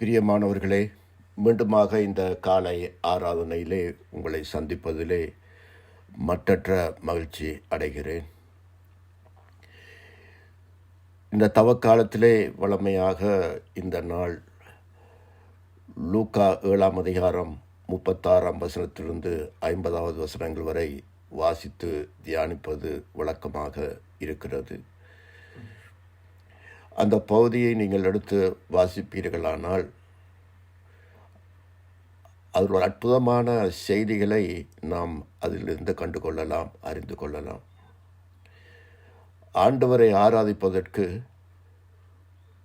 பிரியமானவர்களே மீண்டுமாக இந்த காலை ஆராதனையிலே உங்களை சந்திப்பதிலே மற்றற்ற மகிழ்ச்சி அடைகிறேன். இந்த தவக்காலத்திலே வளமையாக இந்த நாள் லூக்கா ஏழாம் அதிகாரம் முப்பத்தாறாம் வசனத்திலிருந்து ஐம்பதாவது வசனங்கள் வரை வாசித்து தியானிப்பது வழக்கமாக இருக்கிறது. அந்த பகுதியை நீங்கள் எடுத்து வாசிப்பீர்களானால் அது ஒரு அற்புதமான செய்திகளை நாம் அதிலிருந்து கண்டு கொள்ளலாம் அறிந்து கொள்ளலாம். ஆண்டவரை ஆராதிப்பதற்கு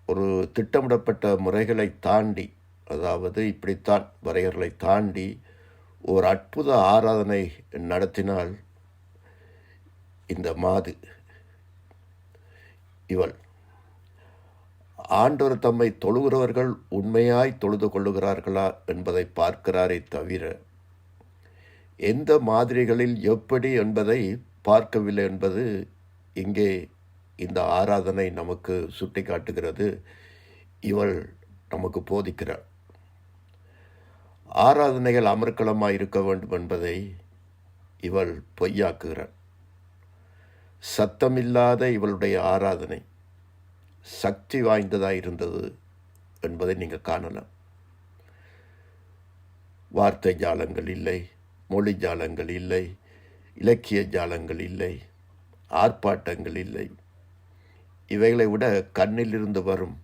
ஒரு திட்டமிடப்பட்ட முறைகளை தாண்டி அதாவது இப்படித்தான் வரையறைகளை தாண்டி ஒரு அற்புத ஆராதனை நடத்தினால் இந்த மாது இவள் ஆண்டவர் தம்மை தொழுகிறவர்கள் உண்மையாய் தொழுது கொள்ளுகிறார்களா என்பதை பார்க்கிறாரே தவிர எந்த மாதிரிகளில் எப்படி என்பதை பார்க்கவில்லை என்பது இங்கே இந்த ஆராதனை நமக்கு சுட்டி காட்டுகிறது இவள் நமக்கு போதிக்கிறார் ஆராதனைகள் அமர்க்கலமாக இருக்க வேண்டும் என்பதை இவள் பொய்யாக்குகிறார் சத்தமில்லாத இவளுடைய ஆராதனை. சக்தி வாய்ந்ததாக இருந்தது என்பதை நீங்கள் காணலாம். வார்த்தை ஜாலங்கள் இல்லை மொழி ஜாலங்கள் இல்லை இலக்கிய ஜாலங்கள் இல்லை ஆர்ப்பாட்டங்கள் இல்லை. இவைகளை விட கண்ணிலிருந்து வரும்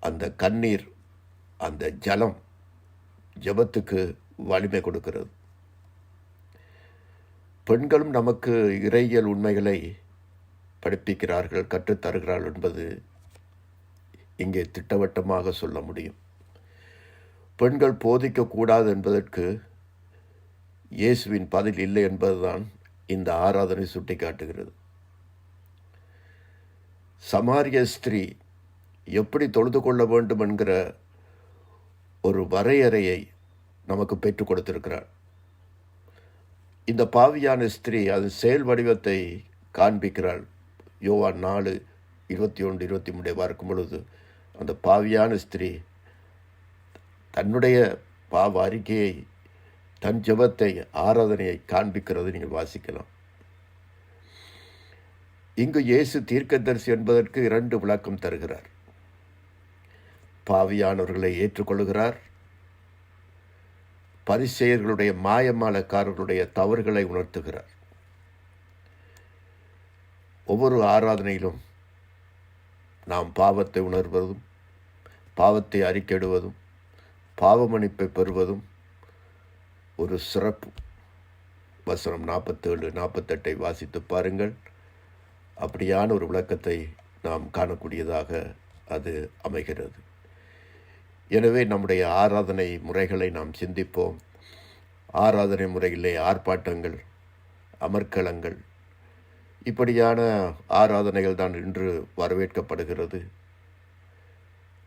அந்த கண்ணீர் அந்த ஜலம் ஜபத்துக்கு வலிமை கொடுக்கிறது. பெண்களும் நமக்கு இறையியல் உண்மைகளை படிப்பிக்கிறார்கள் கற்றுத்தருகிறார்கள் என்பது இங்கே திட்டவட்டமாக சொல்ல முடியும். பெண்கள் போதிக்கக்கூடாது என்பதற்கு இயேசுவின் பதில் இல்லை என்பதுதான் இந்த ஆராதனை சுட்டிக்காட்டுகிறது. சமாரிய ஸ்திரீ எப்படி தொழுது கொள்ள வேண்டும் என்கிற ஒரு வரையறையை நமக்கு பெற்றுக் கொடுத்திருக்கிறார் இந்த பாவியான ஸ்திரீ அது செயல் வடிவத்தை காண்பிக்கிறாள். யோவான் நாலு இருபத்தி ஒன்று இருபத்தி மூணு பார்க்கும் பொழுது அந்த பாவியான ஸ்திரீ தன்னுடைய பாவ அறிக்கையை தன் ஜபத்தை ஆராதனையை காண்பிக்கிறது நீங்கள் வாசிக்கலாம். இங்கு இயேசு தீர்க்கதரிசி என்பதற்கு இரண்டு விளக்கம் தருகிறார். பாவியானவர்களை ஏற்றுக்கொள்கிறார் பரிசெயர்களுடைய மாயமாலக்காரர்களுடைய தவறுகளை உணர்த்துகிறார். ஒவ்வொரு ஆராதனையிலும் நாம் பாவத்தை உணர்வதும் பாவத்தை அறிக்கையிடுவதும் பாவமன்னிப்பை பெறுவதும் ஒரு சிறப்பு. வசனம் நாற்பத்தேழு நாற்பத்தெட்டை வாசித்து பாருங்கள். அப்படியான ஒரு விளக்கத்தை நாம் காணக்கூடியதாக அது அமைகிறது. எனவே நம்முடைய ஆராதனை முறைகளை நாம் சிந்திப்போம். ஆராதனை முறையிலே ஆர்ப்பாட்டங்கள் அமர்க்களங்கள் இப்படியான ஆராதனைகள் தான் இன்று வரவேற்கப்படுகிறது.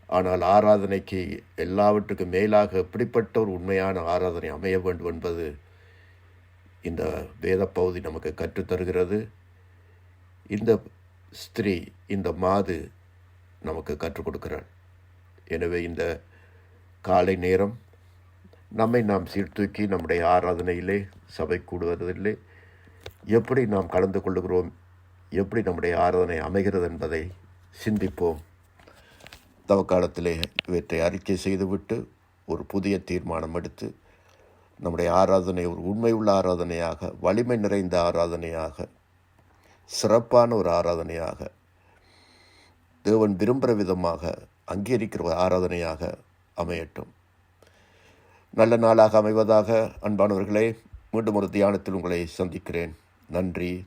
ஆனால் ஆராதனைக்கு எல்லாவற்றுக்கும் மேலாக எப்படிப்பட்ட ஒரு உண்மையான ஆராதனை அமைய வேண்டும் என்பது இந்த வேத பகுதி நமக்கு கற்றுத்தருகிறது இந்த ஸ்திரீ இந்த மாது நமக்கு கற்றுக் கொடுக்கிறாள். எனவே இந்த காலை நேரம் நம்மை நாம் சீர்தூக்கி நம்முடைய ஆராதனையிலே சபை கூடுவதில்லை எப்படி நாம் கலந்து கொள்ளுகிறோம்? எப்படி நம்முடைய ஆராதனை அமைகிறது என்பதை சிந்திப்போம். தவக்காலத்திலே இவற்றை அறிக்கை செய்துவிட்டு ஒரு புதிய தீர்மானம் எடுத்து நம்முடைய ஆராதனை ஒரு உண்மையுள்ள ஆராதனையாக வலிமை நிறைந்த ஆராதனையாக சிறப்பான ஒரு ஆராதனையாக தேவன் விரும்புகிற விதமாக அங்கீகரிக்கிற ஒரு ஆராதனையாக அமையட்டும். நல்ல நாளாக அமைவதாக அன்பானவர்களே மீண்டும் ஒரு தியானத்தில் உங்களை சந்திக்கிறேன். நன்றி.